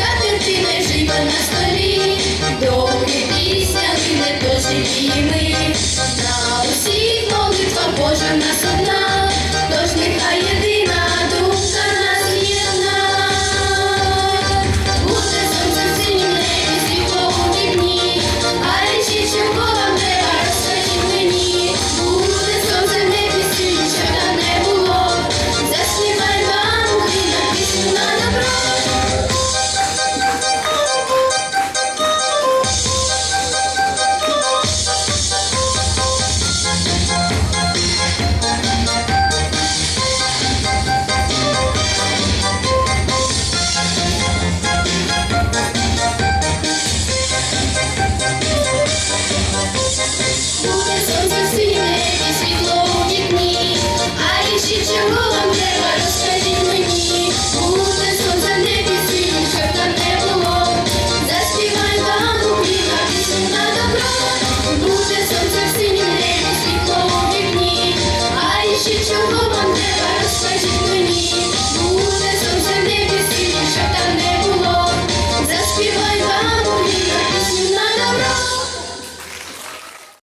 ця дитина жива на столі, добрый пісні.